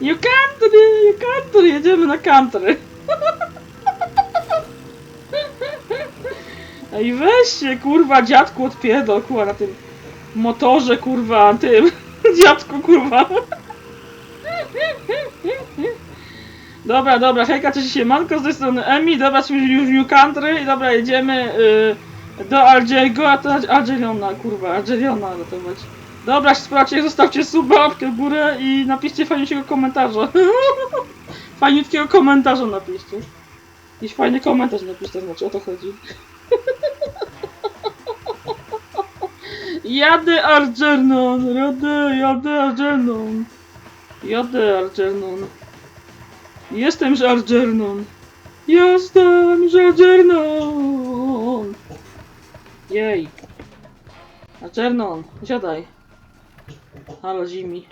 You country, you country, jedziemy na country. Ej, weź się, kurwa, dziadku odpierdol, kurwa, na tym motorze, kurwa, tym, dziadku, kurwa. Dobra, dobra, hejka, cześć się, Manko, z tej strony Emi, dobra, już New Country, dobra, jedziemy y, do Algiego, a to Algeriona, kurwa, Algeriona ratować. Dobra, sprawdźcie, zostawcie suba, łapkę w górę i napiszcie fajniejszego komentarza. Fajniutkiego komentarza napiszcie. Jakiś fajny komentarz napiszcie, znaczy o to chodzi. Jadę Algernon, jadę, jadę Algernon. Jadę Algernon. Jestem z Algernon. Jestem z Algernon. Jej. Algernon, siadaj. Halo Jimmy.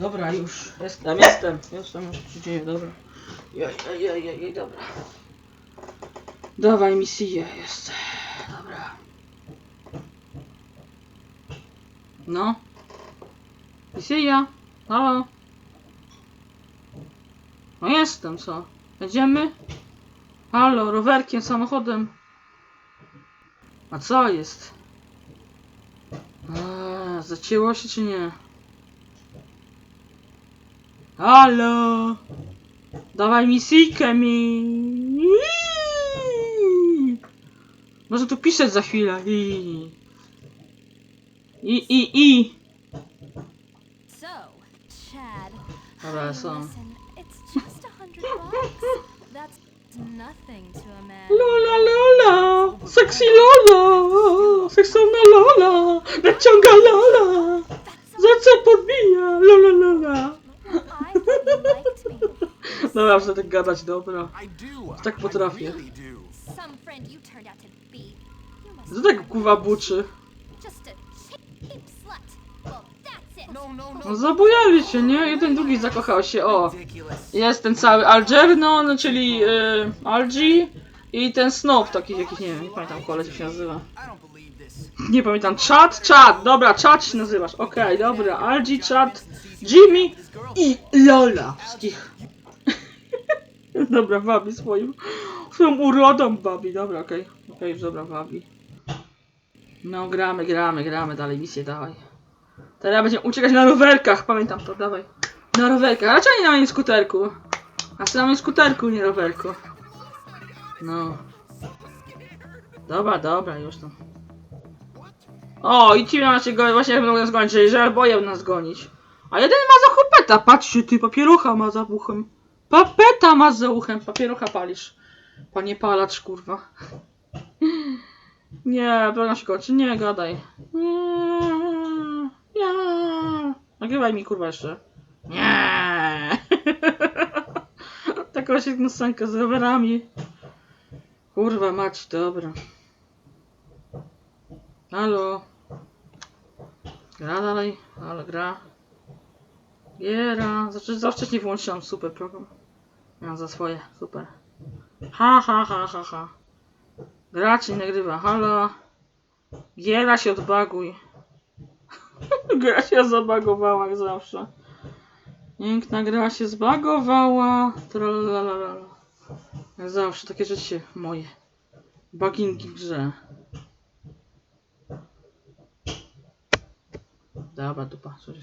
Dobra, już. Jestem, jestem. Jestem, już się dzieje, dobra. Jej, jej, jej, jej, dobra. Dawaj misję, jest. Dobra. No. Misja. Halo. No jestem, co? Jedziemy? Halo, rowerkiem, samochodem. A co jest? A, zacięło się czy nie? Halo! Dawaj misyjkę mi! Może tu pisać za chwilę. I, I, i, i. Dobra, są. Lola, Lola! Sexy Lola! Seksowna Lola! Naciąga Lola! Za co podbija? Lola, Lola! I thought you liked me. Dobra, muszę tak gadać, dobra. Tak potrafię. Co tak kuwa buczy? No, no, no. No zabujali się, nie? Jeden drugi zakochał się, o. Jest ten cały Algernon, czyli y, Algi i ten Snob taki jakiś, nie wiem, nie pamiętam koleś jak się nazywa. Nie pamiętam, Chat, Chat, dobra, Chat się nazywasz, okej, dobra, Algi, Chat, Jimmy i Lola. Wszystkich. dobra, wabi swoim, swoją urodą wabi, dobra, okej, okej, już dobra, wabi. No, gramy, gramy, gramy, dalej misję, dawaj. Teraz będziemy uciekać na rowerkach, pamiętam to, dawaj. Na rowerkach, raczej nie na moim skuterku. A co na moim skuterku, nie rowerku. No. Dobra, dobra, już tam. O, i ci macie go, właśnie będą nas gonić, że boję nas gonić. A jeden ma za chopeta, patrzcie ty, papierucha ma za uchem. Papeta ma za uchem, papierucha palisz. Panie palacz, kurwa. Nie, program się kończy, nie gadaj. Nie. Nagrywaj mi kurwa jeszcze. Nie. Taką się nosankę z rowerami. Kurwa mać, dobra. Halo. Gra dalej, ale gra. Giera. Znaczy za wcześnie wyłączyłam super program. Miałam za swoje, super. Ha ha ha ha ha. Gra czy nie nagrywa, halo. Giera się odbaguj. gra się zabagowała jak zawsze. Piękna gra się zbagowała. Tralalala. Jak zawsze takie rzeczy moje. Baginki w grze. Dobra, dupa, coś